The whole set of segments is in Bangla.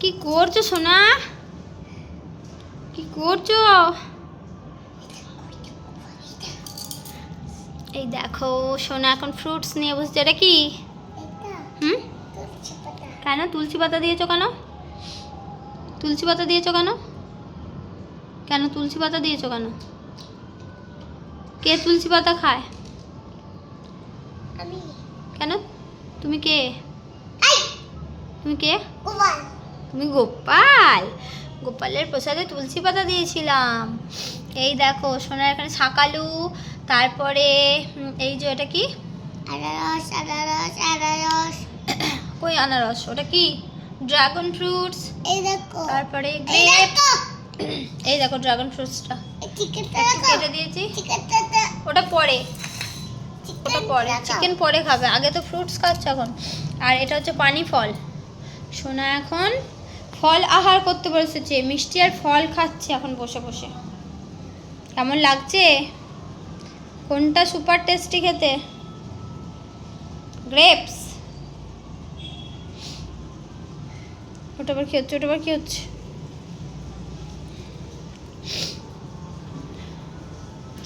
কি করছ সোনা? কি করছ? এই দেখো সোনা এখন ফ্রুটস নিয়ে বসছে এটা কি? হুম? কেন? তুলসী পাতা দিয়েছ কেন? তুলসী পাতা দিয়েছ কেন? কেন তুলসী পাতা দিয়েছ কেন? কে তুলসী পাতা খায়? কেন? তুমি কে? তুমি কে? তুমি গোপাল? গোপালের প্রসাদে তুলসী পাতা দিয়েছিলাম। এই দেখো সোনার এখানে শাকালু তারপরে এই যে এটা কি? আনারস আনারস আনারস। ওই আনারস ওটা কি? Dragon fruits. এই দেখো। তারপরে এই গ্রেপ। দেখো। এই দেখো ড্রাগন ফ্রুটসটা। কেটে দিয়েছি। ওটা পরে। ওটা পরে। চিকেন পরে খাবে। আগে তো ফ্রুটস খাচ্ছে এখন। আর এটা হচ্ছে পানি ফল সোনা এখন ফল আহার করতে বসেছে মিষ্টি আর ফল খাচ্ছে এখন বসে বসে। কেমন লাগছে? কোনটা সুপার টেস্টি খেতে? গ্রেপস ওটা আবার কি হচ্ছে? ওটা আবার কি হচ্ছে?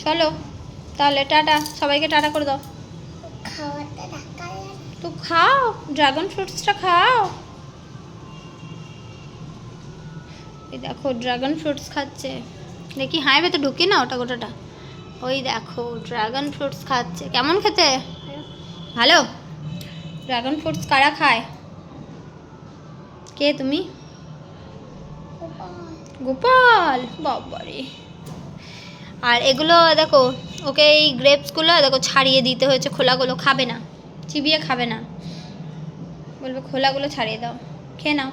চলো তাহলে টাটা। সবাইকে টাটা করে দাও। তো খাও ড্রাগন ফ্রুটসটা খাও। এই দেখো ড্রাগন ফ্রুটস খাচ্ছে। দেখি হাই তো ঢুকি না ওটা গোটাটা? ওই দেখো ড্রাগন ফ্রুটস খাচ্ছে। কেমন খেতে? ভালো? ড্রাগন ফ্রুটস কারা খায়? কে তুমি? গোপাল। বাবারে। আর এগুলো দেখো, ওকে এই গ্রেপসগুলো দেখো, ছাড়িয়ে দিতে হয়েছে, খোলাগুলো খাবে না, চিবিয়ে খাবে না। বলবে, খোলাগুলো ছাড়িয়ে দাও। খেয়ে নাও।